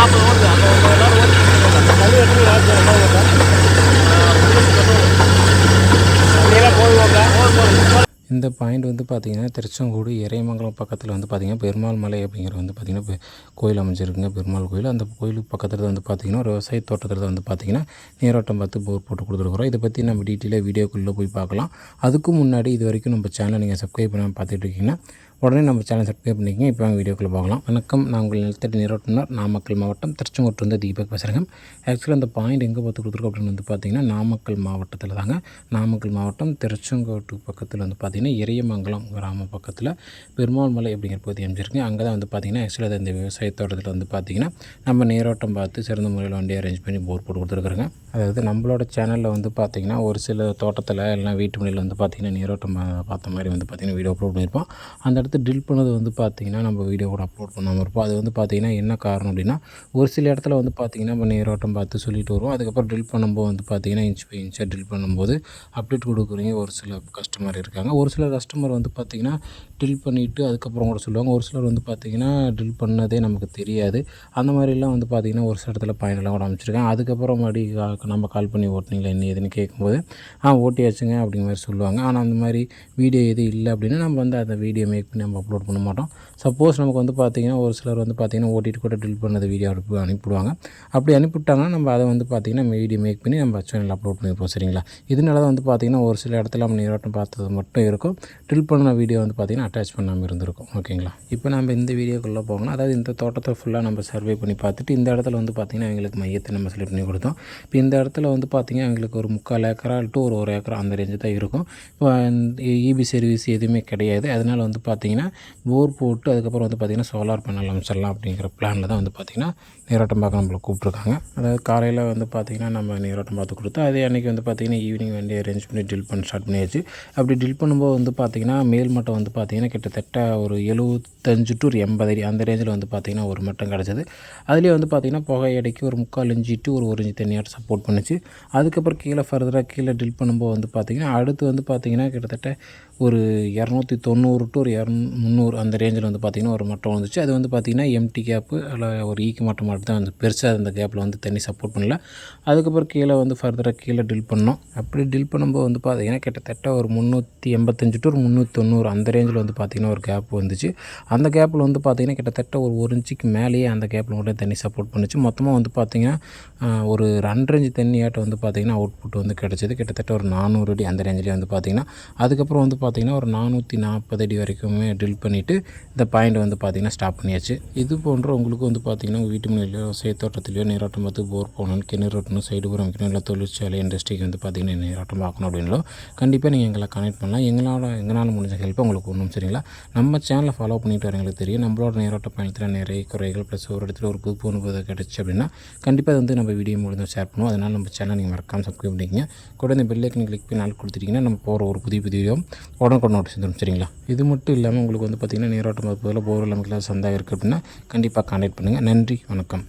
நாற்பது ஓடுது அந்த ஒரு எல்லாரும் ஓடி இந்த பாயிண்ட் வந்து பார்த்திங்கன்னா திருச்செங்கோடு இறைமங்கலம் பக்கத்தில் வந்து பார்த்திங்கன்னா பெருமாள் மலை அப்படிங்கிற வந்து பார்த்திங்கன்னா கோயில் அமைஞ்சிருக்குங்க. பெருமாள் கோயில். அந்த கோயிலுக்கு பக்கத்தில் வந்து பார்த்திங்கன்னா ஒரு விவசாய தோட்டத்தில் வந்து பார்த்திங்கன்னா நீரோட்டம் பார்த்து போர் போட்டு கொடுத்துருக்குறோம். இதை பற்றி நம்ம டீட்டெயிலாக வீடியோக்குள்ளே போய் பார்க்கலாம். அதுக்கு முன்னாடி இது வரைக்கும் நம்ம சேனலை நீங்கள் சப்ஸ்கிரைப் பண்ணாமல் பார்த்துட்டு இருக்கீங்கன்னா உடனே நம்ம சேனல் சப்ஸ்கிரைப் பண்ணிக்கங்க. இப்போ வாங்க வீடியோக்குள்ளே பார்க்கலாம் வணக்கம். நான் உங்கள் நிலத்தடி நீரோட்டனர். நாமக்கல் மாவட்டம் திருச்செங்கோட்டிலிருந்து தீபக் பேசுகிறேங்க ஆக்சுவலாக அந்த பாயிண்ட் எங்கே பார்த்து கொடுத்துருக்கோம் அப்படின்னு வந்து பார்த்திங்கன்னா நாமக்கல் மாவட்டத்தில் தாங்க. நாமக்கல் மாவட்டம் திருச்செங்கோட்டு பக்கத்தில் வந்து பார்த்திங்கன்னா இறையமங்கலம் கிராம பக்கத்தில் பெருமாள் மலை அப்படிங்கிற பகுதி அமைஞ்சிருக்கு. அங்கே தான் வந்து பார்த்திங்கன்னா ஆக்சுவலாக இந்த விவசாய தோட்டத்தில் வந்து பார்த்திங்கன்னா நம்ம நீரோட்டம் பார்த்து சிறந்த முறையில் வண்டி அரேஞ்ச் பண்ணி போர் போட்டு கொடுத்துருக்குறோங்க. அதாவது நம்மளோட சேனலில் வந்து பார்த்திங்கன்னா ஒரு சில தோட்டத்தில் இல்லைனா வீட்டு முறையில் வந்து பார்த்திங்கன்னா நீரோட்டம் பார்த்த மாதிரி வந்து பார்த்திங்கன்னா வீடியோ அப்லோட் பண்ணியிருப்போம் அந்த அடுத்து ட்ரில் பண்ணது வந்து பார்த்திங்கன்னா நம்ம வீடியோ கூட அப்லோட் பண்ணாமல் இருப்போம். அது வந்து பார்த்திங்கன்னா என்ன காரணம் அப்படின்னா ஒரு சில இடத்துல வந்து பார்த்திங்கன்னா நம்ம நேரோட்டம் பார்த்து சொல்லிட்டு வருவோம். அதுக்கப்புறம் ட்ரில் பண்ணும்போது வந்து பார்த்திங்கன்னா இன்ச் பை இன்ச்சாக ட்ரில் பண்ணும்போது அப்டேட் கொடுக்குறீங்க ஒரு சில கஸ்டமர் இருக்காங்க. ஒரு சில கஸ்டமர் வந்து பார்த்திங்கன்னா ட்ரில் பண்ணிவிட்டு அதுக்கப்புறம் கூட சொல்லுவாங்க. ஒரு சிலர் வந்து பார்த்திங்கன்னா ட்ரில் பண்ணதே நமக்கு தெரியாது. அந்த மாதிரிலாம் வந்து பார்த்திங்கன்னா ஒரு சில இடத்துல பயனெல்லாம் கூட அமைச்சிருக்காங்க. அதுக்கப்புறம் மறுபடி நம்ம கால் பண்ணி ஓட்டினீங்களா என்ன ஏதுன்னு கேட்கும்போது ஆ ஓட்டியாச்சுங்க அப்படிங்கிற மாதிரி சொல்லுவாங்க. ஆனால் அந்த மாதிரி வீடியோ எது இல்லை அப்படின்னா நம்ம வந்து அந்த வீடியோ மேக் பண்ணி நம்ம அப்லோட் பண்ண மாட்டோம். சப்போஸ் நமக்கு வந்து பார்த்திங்கன்னா ஒரு சிலர் வந்து பார்த்திங்கன்னா ஓட்டிட்டு கூட ட்ரில் பண்ணது வீடியோ அனுப்பி அனுப்பிவிடுவாங்க. அப்படி அனுப்பிவிட்டாங்கன்னா நம்ம அதை வந்து பார்த்திங்கன்னா வீடியோ மேக் பண்ணி நம்ம சேனலில் அப்லோட் பண்ணிப்போம் சரிங்களா? இதனால தான் வந்து பார்த்திங்கன்னா ஒரு சில இடத்துல நம்ம நீரோட்டம் பார்த்தது மட்டும் இருக்கும். ட்ரில் பண்ண வீடியோ வந்து பார்த்திங்கன்னா அட்டாச் பண்ணாமல் இருந்திருக்கும் ஓகேங்களா இப்போ நம்ம இந்த வீடியோக்குள்ளே போகணும். அதாவது இந்த தோட்டத்தை ஃபுல்லாக நம்ம சர்வே பண்ணி பார்த்துட்டு இந்த இடத்துல வந்து பார்த்திங்கன்னா எங்களுக்கு மையத்தை நம்ம செலக்ட் பண்ணி கொடுத்தோம். இப்போ இந்த இடத்துல வந்து பார்த்திங்கன்னா எங்களுக்கு ஒரு முக்கால் ஏக்கரா டு ஒரு ஒரு ஏக்கரா அந்த ரேஞ்சு தான் இருக்கும். இப்போ இபி சர்வீஸ் எதுவுமே கிடையாது. அதனால் வந்து பார்த்திங்கன்னா போர் போட்டு அதுக்கப்புறம் வந்து பார்த்திங்கன்னா சோலார் பேனல் அமைச்சிடலாம் அப்படிங்கிற பிளானில் தான் வந்து பார்த்திங்கன்னா நீரோட்டம் பார்க்க நம்மளை கூப்பிட்ருக்காங்க அதாவது காலையில் வந்து பார்த்திங்கன்னா நம்ம நீரோட்டம் பார்த்து கொடுத்து அதே அன்றைக்கி வந்து பார்த்திங்கன்னா ஈவினிங் வண்டி அரேஞ்ச் பண்ணி டில் பண்ண ஸ்டார்ட் பண்ணியாச்சு அப்படி டில் பண்ணும்போது வந்து பார்த்திங்கன்னா மேல் மட்டம் வந்து பார்த்திங்கன்னா கிட்டத்தட்ட ஒரு எழுபத்தஞ்சு டு ஒரு எண்பது அடி அந்த ரேஞ்சில் வந்து பார்த்திங்கன்னா ஒரு மட்டம் கிடச்சிது அதுலேயே வந்து பார்த்திங்கன்னா புகை எடைக்கு ஒரு முக்கால் இஞ்சி டு ஒரு ஒரு இஞ்சி தண்ணியாட்டு சப்போர்ட் பண்ணுச்சு அதுக்கப்புறம் கீழே ஃபர்தராக கீழே டில் பண்ணும்போது வந்து பார்த்திங்கன்னா அடுத்து வந்து பார்த்திங்கன்னா கிட்டத்தட்ட ஒரு இரநூத்தி தொண்ணூறு டு ஒரு இரநூ முந்நூறு அந்த ரேஞ்சில் வந்து பார்த்திங்கன்னா ஒரு மட்டம் வந்துச்சு. அது வந்து பார்த்திங்கன்னா எம்டி கேப்பு இல்லை ஒரு e ஈக்கு மட்டம் மட்டும் தான் வந்து பெருசாக அந்த கேப்பில் வந்து தண்ணி சப்போர்ட் பண்ணல. அதுக்கப்புறம் கீழே வந்து ஃபர்தராக கீழே டில் பண்ணோம். அப்படி டில் பண்ணும்போது வந்து பார்த்திங்கன்னா கிட்டத்தட்ட ஒரு முந்நூற்றி எண்பத்தஞ்சு டு ஒரு முந்நூற்றி தொண்ணூறு அந்த ரேஞ்சில் வந்து பார்த்திங்கன்னா ஒரு கேப் வந்துச்சு. அந்த கேப்பில் வந்து பார்த்திங்கன்னா கிட்டத்தட்ட ஒரு ஒரு இன்ச்சுக்கு மேலேயே அந்த கேப்பில் மட்டும் தண்ணி சப்போர்ட் பண்ணுச்சு. மொத்தமாக வந்து பார்த்திங்கன்னா ஒரு ரெண்டரை இன்ச்சு தண்ணியாட்ட வந்து பார்த்திங்கன்னா அவுட்புட் வந்து கிடச்சிது. கிட்டத்தட்ட ஒரு நானூறு அடி அந்த ரேஞ்சிலே வந்து பார்த்திங்கன்னா அதுக்கப்புறம் வந்து பார்த்திங்கன்னா ஒரு நானூற்றி நாற்பது அடி வரைக்குமே ட்ரில் பண்ணிவிட்டு இந்த பாயிண்ட் வந்து பார்த்திங்கன்னா ஸ்டாப் பண்ணியாச்சு. இது போன்ற உங்களுக்கு வந்து பார்த்திங்கன்னா உங்கள் வீட்டு முறையிலையோ சேத்தோட்டத்திலையோ நீராட்டம் பார்த்து போர் போகணும் கிணறு ஓட்டணும் சைடு புறம் வைக்கணும் இல்லை தொழிற்சாலை இண்டஸ்ட்ரிக்கு வந்து பார்த்திங்கன்னா நீராட்டம் பார்க்கணும் அப்படின்னாலும் கண்டிப்பாக நீங்கள் எங்களை கனெக்ட் பண்ணலாம். எங்களால் எங்களால் முடிஞ்ச ஹெல்ப் உங்களுக்கு ஒன்றும் சரிங்களா? நம்ம சேனலை ஃபாலோ பண்ணிட்டு வரவங்களுக்கு தெரியும். நம்மளோட நீரோட்ட பயணத்தில் நிறைய குறைகள் ப்ளஸ் ஒரு இடத்துல ஒரு புது அனுபவம் கிடச்சி அப்படின்னா கண்டிப்பாக அது வந்து நம்ம வீடியோ மூலம் ஷேர் பண்ணுவோம். அதனால் நம்ம சேனல் நீங்கள் மறக்காமல் சப்ஸ்கிரைப் பண்ணிக்கிங்க. கூட இந்த பெல்லைக்கன் கிளிக் பண்ணி நாள் கொடுத்துட்டிங்கன்னா நம்ம போகிற ஒரு புதிய புதிய உடனுக்குடன் நோட்டீஸ் வந்துடும் சரிங்களா? இது மட்டும் இல்லாமல் உங்களுக்கு வந்து பார்த்திங்கன்னா நீரோட்டம் போதில் போர் நமக்கு சந்தா இருக்குது அப்படின்னா கண்டிப்பாக கான்டாக்ட் பண்ணுங்கள் நன்றி வணக்கம்.